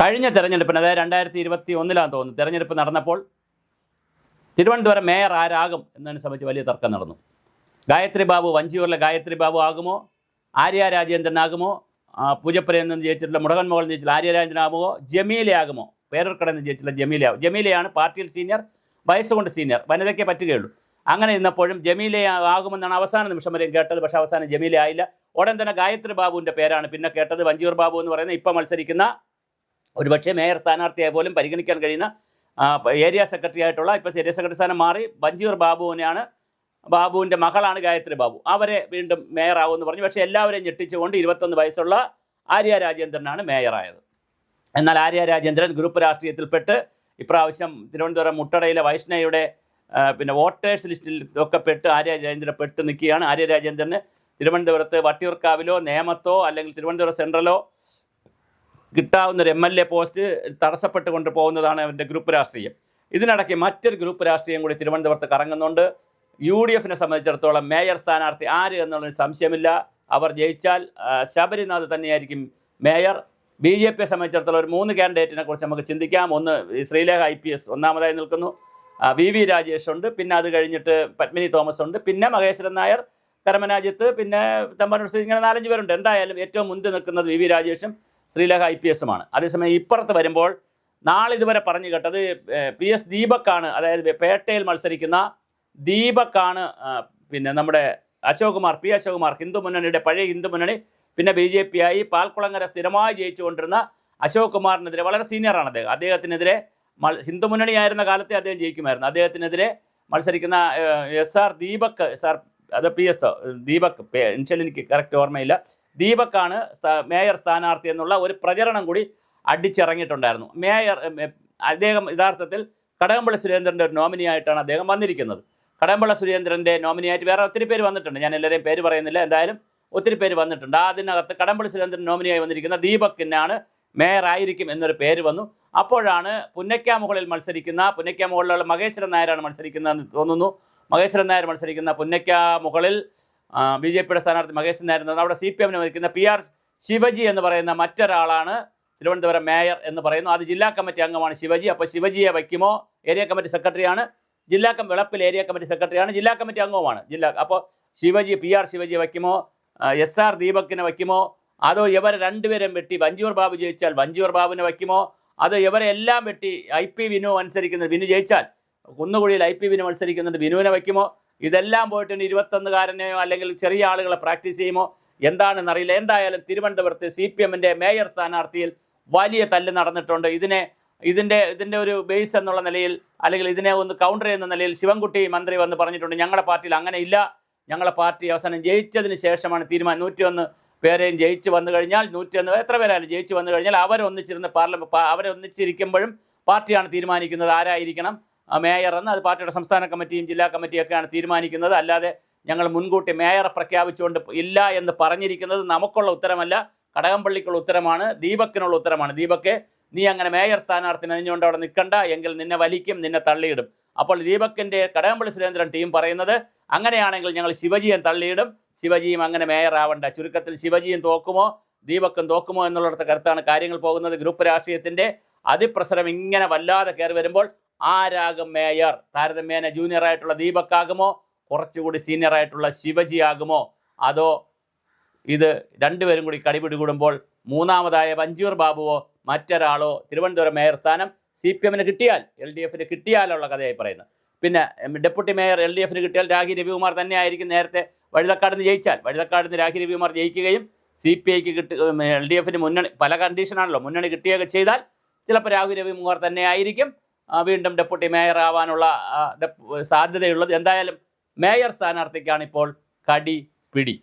കഴിഞ്ഞ തെരഞ്ഞെടുപ്പിന് അതായത് രണ്ടായിരത്തി ഇരുപത്തി ഒന്നിലാന്ന് തോന്നുന്നു തെരഞ്ഞെടുപ്പ് നടന്നപ്പോൾ തിരുവനന്തപുരം മേയർ ആരാകും എന്നതിനെ സംബന്ധിച്ച് വലിയ തർക്കം നടന്നു. ഗായത്രി ബാബു വഞ്ചിയൂരിലെ ഗായത്രി ബാബു ആകുമോ? ആര്യ രാജേന്ദ്രനാകുമോ നിന്ന് ജയിച്ചിട്ടുള്ള മുടകൻ മകൾ ജയിച്ചിട്ടുള്ള ആര്യ രാജേന്ദ്രനാകുമോ ജമീലയാകുമോ പേരൂർക്കടയിൽ നിന്ന് ജയിച്ചിട്ടുള്ള ജമീലയാകും ജമീലയാണ് പാർട്ടിയിൽ സീനിയർ വയസ്സുകൊണ്ട് സീനിയർ വനിതയ്ക്കേ പറ്റുകയുള്ളൂ. അങ്ങനെ ഇന്നപ്പോഴും ജമീല ആകുമെന്നാണ് അവസാന നിമിഷം വരെയും കേട്ടത് പക്ഷേ അവസാനം ജമീല ആയില്ല. ഉടൻ തന്നെ ഗായത്രി ബാബുവിന്റെ പേരാണ് പിന്നെ കേട്ടത്. വഞ്ചിയൂർ ബാബു എന്ന് പറയുന്നത് ഇപ്പം മത്സരിക്കുന്ന ഒരുപക്ഷെ മേയർ സ്ഥാനാർത്ഥിയായി പോലും പരിഗണിക്കാൻ കഴിയുന്ന ഏരിയ സെക്രട്ടറി ആയിട്ടുള്ള ഇപ്പോൾ ഏരിയ സെക്രട്ടറി സ്ഥാനം മാറി ബഞ്ചീർ ബാബുവിനെയാണ് ബാബുവിന്റെ മകളാണ് ഗായത്രി ബാബു. അവരെ വീണ്ടും മേയറാവുമെന്ന് പറഞ്ഞു. പക്ഷേ എല്ലാവരെയും ഞെട്ടിച്ചുകൊണ്ട് ഇരുപത്തൊന്ന് വയസ്സുള്ള ആര്യ രാജേന്ദ്രനാണ് മേയറായത്. എന്നാൽ ആര്യ രാജേന്ദ്രൻ ഗ്രൂപ്പ് രാഷ്ട്രീയത്തിൽപ്പെട്ട് ഇപ്രാവശ്യം തിരുവനന്തപുരം മുട്ടടയിലെ വൈഷ്ണയുടെ പിന്നെ വോട്ടേഴ്സ് ലിസ്റ്റിൽ ഒക്കെ പെട്ട് ആര്യ രാജേന്ദ്രൻ പെട്ട് നിൽക്കുകയാണ്. ആര്യ രാജേന്ദ്രന് തിരുവനന്തപുരത്ത് വട്ടിയൂർക്കാവിലോ നേമത്തോ അല്ലെങ്കിൽ തിരുവനന്തപുരം സെൻട്രലോ കിട്ടാവുന്ന ഒരു എം എൽ എ പോസ്റ്റ് തടസ്സപ്പെട്ടുകൊണ്ട് പോകുന്നതാണ് അവന്റെ ഗ്രൂപ്പ് രാഷ്ട്രീയം. ഇതിനിടയ്ക്ക് മറ്റൊരു ഗ്രൂപ്പ് രാഷ്ട്രീയം കൂടി തിരുവനന്തപുരത്ത് കറങ്ങുന്നുണ്ട്. യു ഡി എഫിനെ സംബന്ധിച്ചിടത്തോളം മേയർ സ്ഥാനാർത്ഥി ആര് എന്നുള്ളതിന് സംശയമില്ല. അവർ ജയിച്ചാൽ ശബരിനാഥ് തന്നെയായിരിക്കും മേയർ. ബി ജെ പിയെ സംബന്ധിച്ചിടത്തോളം ഒരു മൂന്ന് കാൻഡിഡേറ്റിനെ കുറിച്ച് നമുക്ക് ചിന്തിക്കാം. ഒന്ന് ശ്രീലേഖ ഐ പി എസ് ഒന്നാമതായി നിൽക്കുന്നു. വി വി രാജേഷ് ഉണ്ട്. പിന്നെ അത് കഴിഞ്ഞിട്ട് പത്മിനി തോമസ് ഉണ്ട്. പിന്നെ മഹേശ്വരൻ നായർ കരമനാജിത്ത് പിന്നെ തമ്പനൂർ സിംഗ് ഇങ്ങനെ നാലഞ്ച് പേരുണ്ട്. എന്തായാലും ഏറ്റവും മുന്തി നിൽക്കുന്നത് വി വി രാജേഷും ശ്രീലേഖ ഐ പി എസുമാണ്. അതേസമയം ഇപ്പുറത്ത് വരുമ്പോൾ നാളിതുവരെ പറഞ്ഞു കേട്ടത് പി എസ് ദീപക്കാണ്. അതായത് പേട്ടയിൽ മത്സരിക്കുന്ന ദീപക്കാണ് പിന്നെ നമ്മുടെ അശോക് കുമാർ പി അശോക് കുമാർ ഹിന്ദു മുന്നണിയുടെ പഴയ ഹിന്ദു മുന്നണി പിന്നെ ബി ജെ പി ആയി പാൽക്കുളങ്ങര സ്ഥിരമായി ജയിച്ചുകൊണ്ടിരുന്ന അശോക് കുമാറിനെതിരെ വളരെ സീനിയറാണ് അദ്ദേഹം. അദ്ദേഹത്തിനെതിരെ ഹിന്ദു മുന്നണി ആയിരുന്ന കാലത്തെ അദ്ദേഹം ജയിക്കുമായിരുന്നു. അദ്ദേഹത്തിനെതിരെ മത്സരിക്കുന്ന S R Deepak S R അത് പി എസ് ദീപക് ഇൻഷ്യൽ എനിക്ക് കറക്റ്റ് ഓർമ്മയില്ല. ദീപക്കാണ് മേയർ സ്ഥാനാർത്ഥി എന്നുള്ള ഒരു പ്രചരണം കൂടി അടിച്ചിറങ്ങിയിട്ടുണ്ടായിരുന്നു. മേയർ അദ്ദേഹം യഥാർത്ഥത്തിൽ കടകംപള്ളി സുരേന്ദ്രന്റെ ഒരു നോമിനി ആയിട്ടാണ് അദ്ദേഹം വന്നിരിക്കുന്നത്. കടകംപള്ളി സുരേന്ദ്രന്റെ നോമിനിയായിട്ട് വേറെ ഒത്തിരി പേര് വന്നിട്ടുണ്ട്. ഞാൻ എല്ലാവരെയും പേര് പറയുന്നില്ല. എന്തായാലും ഒത്തിരി പേര് വന്നിട്ടുണ്ട്. അതിനകത്ത് കടമ്പള്ളി സുരേന്ദ്രൻ നോമിനിയായി വന്നിരിക്കുന്ന ദീപക്കിനാണ് മേയർ ആയിരിക്കും എന്നൊരു പേര് വന്നു. അപ്പോഴാണ് പുന്നയ്ക്കാമുകളിൽ മത്സരിക്കുന്ന പുന്നയ്ക്കാമുകളിലുള്ള മഹേശ്വരൻ നായരാണ് മത്സരിക്കുന്നതെന്ന് തോന്നുന്നു. മഹേശ്വരൻ നായർ മത്സരിക്കുന്ന പുന്നയ്ക്കാമുകളിൽ ബി ജെ പിയുടെ സ്ഥാനാർത്ഥി മഹേശ്വരൻ നായർ എന്നാണ്. അവിടെ സി പി എമ്മിന് മത്സരിക്കുന്ന പി ആർ ശിവജി എന്ന് പറയുന്ന മറ്റൊരാളാണ് തിരുവനന്തപുരം മേയർ എന്ന് പറയുന്നു. അത് ജില്ലാ കമ്മിറ്റി അംഗമാണ് ശിവജി. അപ്പോൾ ശിവജിയെ വയ്ക്കുമോ? ഏരിയ കമ്മിറ്റി സെക്രട്ടറിയാണ്. ജില്ലാ കം വിളപ്പിൽ ഏരിയ കമ്മിറ്റി സെക്രട്ടറിയാണ്. ജില്ലാ കമ്മിറ്റി അംഗവുമാണ്. ജില്ലാ അപ്പോൾ ശിവജി പി ആർ ശിവജി വയ്ക്കുമോ? എസ് ആർ ദീപക്കിനെ വയ്ക്കുമോ? അതോ ഇവരെ രണ്ടുപേരും വെട്ടി വഞ്ചിയൂർ ബാബു ജയിച്ചാൽ വഞ്ചിയൂർ ബാബുവിനെ വയ്ക്കുമോ? അതോ ഇവരെ എല്ലാം വെട്ടി ഐ പി വിനു മത്സരിക്കുന്ന വിനു ജയിച്ചാൽ കുന്നുകുഴിയിൽ ഐ പി വിനു മത്സരിക്കുന്നുണ്ട് വിനുവിനെ വയ്ക്കുമോ? ഇതെല്ലാം പോയിട്ട് ഇനി ഇരുപത്തൊന്നുകാരനെയോ അല്ലെങ്കിൽ ചെറിയ ആളുകളെ പ്രാക്ടീസ് ചെയ്യുമോ? എന്താണെന്നറിയില്ല എന്തായാലും തിരുവനന്തപുരത്ത് സി പി എമ്മിന്റെ മേയർ സ്ഥാനാർത്ഥിയിൽ വലിയ തല്ല് നടന്നിട്ടുണ്ട്. ഇതിനെ ഇതിന്റെ ഇതിന്റെ ഒരു ബേസ് എന്നുള്ള നിലയിൽ അല്ലെങ്കിൽ ഇതിനെ ഒന്ന് കൗണ്ടർ ചെയ്യുന്ന നിലയിൽ ശിവൻകുട്ടി മന്ത്രി വന്ന് പറഞ്ഞിട്ടുണ്ട്. ഞങ്ങളുടെ പാർട്ടിയിൽ അങ്ങനെ ഇല്ല. ഞങ്ങളെ പാർട്ടി അവസാനം ജയിച്ചതിന് ശേഷമാണ് തീരുമാനം. നൂറ്റിയൊന്ന് പേരെയും ജയിച്ച് വന്നു കഴിഞ്ഞാൽ നൂറ്റിയൊന്ന് എത്ര പേരായാലും ജയിച്ച് വന്നു കഴിഞ്ഞാൽ അവരൊന്നിച്ചിരുന്ന് പാർലമെന്റ് അവരൊന്നിച്ചിരിക്കുമ്പോഴും പാർട്ടിയാണ് തീരുമാനിക്കുന്നത്. ആരായിരിക്കണം? മേയർ എന്ന് അത് പാർട്ടിയുടെ സംസ്ഥാന കമ്മിറ്റിയും ജില്ലാ കമ്മിറ്റിയും ഒക്കെയാണ് തീരുമാനിക്കുന്നത്. അല്ലാതെ ഞങ്ങൾ മുൻകൂട്ടി മേയറെ പ്രഖ്യാപിച്ചുകൊണ്ട് ഇല്ല എന്ന് പറഞ്ഞിരിക്കുന്നത് നമുക്കുള്ള ഉത്തരമല്ല. കടകംപള്ളിക്കുള്ള ഉത്തരമാണ് ദീപക്കിനുള്ള ഉത്തരമാണ്. ദീപക്ക് നീ അങ്ങനെ മേയർ സ്ഥാനാർത്ഥി നനഞ്ഞുകൊണ്ട് അവിടെ നിൽക്കണ്ട എങ്കിൽ നിന്നെ വലിക്കും നിന്നെ തള്ളിയിടും. അപ്പോൾ ദീപക്കിന്റെ കടകംപള്ളി സുരേന്ദ്രൻ ടീം പറയുന്നത് അങ്ങനെയാണെങ്കിൽ ഞങ്ങൾ ശിവജിയെ തള്ളിയിടും ശിവജിയും അങ്ങനെ മേയർ ആവണ്ട. ചുരുക്കത്തിൽ ശിവജിയും തോക്കുമോ ദീപക്കും തോക്കുമോ എന്നുള്ളിടത്ത് കരുത്താണ് കാര്യങ്ങൾ പോകുന്നത് ഗ്രൂപ്പ് രാഷ്ട്രീയത്തിന്റെ അതിപ്രസരം ഇങ്ങനെ വല്ലാതെ കയറി വരുമ്പോൾ ആരാകും മേയർ? താരതമ്യേന ജൂനിയറായിട്ടുള്ള ദീപക്കാകുമോ? കുറച്ചുകൂടി സീനിയറായിട്ടുള്ള ശിവജി ആകുമോ അതോ ഇത് രണ്ടുപേരും കൂടി കടിപിടി കൂടുമ്പോൾ മൂന്നാമതായ വഞ്ചിയൂർ ബാബുവോ മറ്റൊരാളോ തിരുവനന്തപുരം മേയർ സ്ഥാനം സി പി എമ്മിന് കിട്ടിയാൽ എൽ ഡി എഫിന് കിട്ടിയാലുള്ള കഥയായി പറയുന്നത് പിന്നെ ഡെപ്യൂട്ടി മേയർ എൽ ഡി എഫിന് കിട്ടിയാൽ രാഖി രവികുമാർ തന്നെയായിരിക്കും നേരത്തെ വഴുതക്കാട് നിന്ന് ജയിച്ചാൽ. വഴുതക്കാട് നിന്ന് രാഖി രവികുമാർ ജയിക്കുകയും സി പി ഐക്ക് കിട്ടി എൽ ഡി എഫിന് മുന്നണി പല കണ്ടീഷനാണല്ലോ മുന്നണി കിട്ടുകയൊക്കെ ചെയ്താൽ ചിലപ്പോൾ രാഹുൽ രവികുമാർ തന്നെ ആയിരിക്കും വീണ്ടും ഡെപ്യൂട്ടി മേയർ ആവാനുള്ള സാധ്യതയുള്ളത്. എന്തായാലും മേയർ സ്ഥാനാർത്ഥിക്കാണ് ഇപ്പോൾ കടി പിടി.